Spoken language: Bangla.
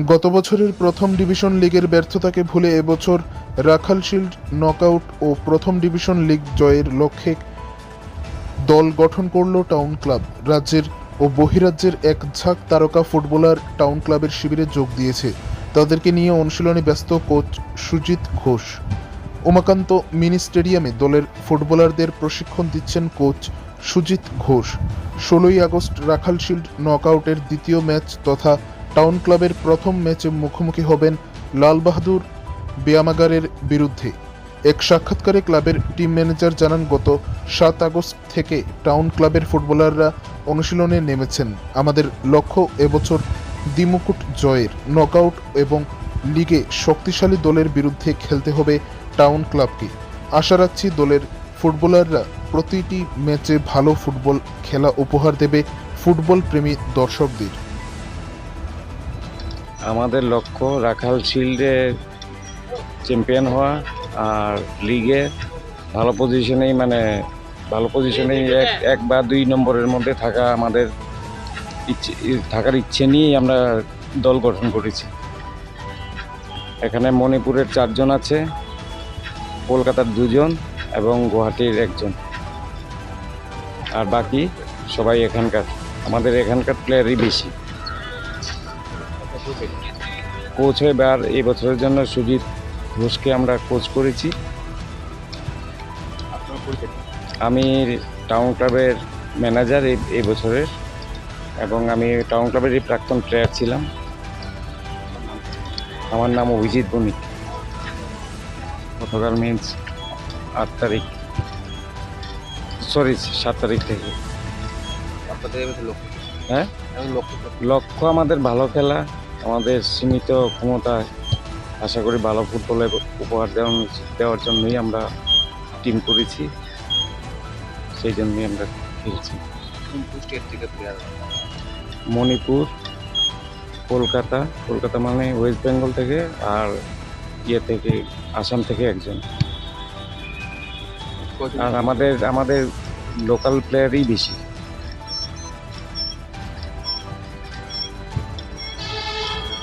গত বছরের প্রথম ডিভিশন লিগের ব্যর্থতাকে ভুলে এবছর রাখাল শিল্ড নকআউট ও প্রথম ডিভিশন লিগ জয়ের লক্ষ্যে দল গঠন করল টাউন ক্লাব। রাজ্যের ও বহিরাজ্যের এক ঝাঁক তারকা ফুটবলার টাউন ক্লাবের শিবিরে যোগ দিয়েছে। তাদেরকে নিয়ে অনুশীলনে ব্যস্ত কোচ সুজিত ঘোষ। উমাকান্ত মিনি স্টেডিয়ামে দলের ফুটবলারদের প্রশিক্ষণ দিচ্ছেন কোচ সুজিত ঘোষ। ষোলোই আগস্ট রাখাল শিল্ড নকআউটের দ্বিতীয় ম্যাচ তথা টাউন ক্লাবের প্রথম ম্যাচে মুখোমুখি হবেন লাল বাহাদুর ব্যায়ামাগারের বিরুদ্ধে। এক সাক্ষাৎকারে ক্লাবের টিম ম্যানেজার জানান, গত সাত আগস্ট থেকে টাউন ক্লাবের ফুটবলাররা অনুশীলনে নেমেছেন। আমাদের লক্ষ্য এবছর দ্বিমুকুট জয়ের নকআউট এবং লিগে শক্তিশালী দলের বিরুদ্ধে খেলতে হবে টাউন ক্লাবকে। আশা রাখছি দলের ফুটবলাররা প্রতিটি ম্যাচে ভালো ফুটবল খেলা উপহার দেবে ফুটবল প্রেমী দর্শকদের। আমাদের লক্ষ্য রাখাল শিল্ডে চ্যাম্পিয়ন হওয়া আর লিগে ভালো পজিশনেই মানে ভালো পজিশনেই এক এক বা দুই নম্বরের মধ্যে থাকা আমাদের ইচ্ছে, থাকার ইচ্ছে নিয়েই আমরা দল গঠন করেছি। এখানে মণিপুরের চারজন আছে, কলকাতার দুজন এবং গুয়াহাটির একজন। আর বাকি সবাই এখানকার, আমাদের এখানকার প্লেয়ারই বেশি। কোচ এবার এই বছরের জন্য সুজিত ঘোষকে আমরা কোচ করেছি। আমি টাউন ক্লাবের ম্যানেজার এই এই বছরের এবং আমি টাউন ক্লাবেরই প্রাক্তন প্লেয়ার ছিলাম। আমার নাম অভিজিৎ বণিক। গতকাল মিন্স আট তারিখ। সরি সাত তারিখ থেকে। হ্যাঁ? লক্ষ্য আমাদের ভালো খেলা। আমাদের সীমিত ক্ষমতায় আশা করি ভালো ফুটবলের উপহার দেওয়ার দেওয়ার জন্যই আমরা টিম করেছি। সেই জন্যই আমরা খেলছি। মণিপুর কলকাতা কলকাতা মানে ওয়েস্ট বেঙ্গল থেকে আর ইয়ে থেকে আসাম থেকে একজন। আর আমাদের আমাদের লোকাল প্লেয়ারই বেশি।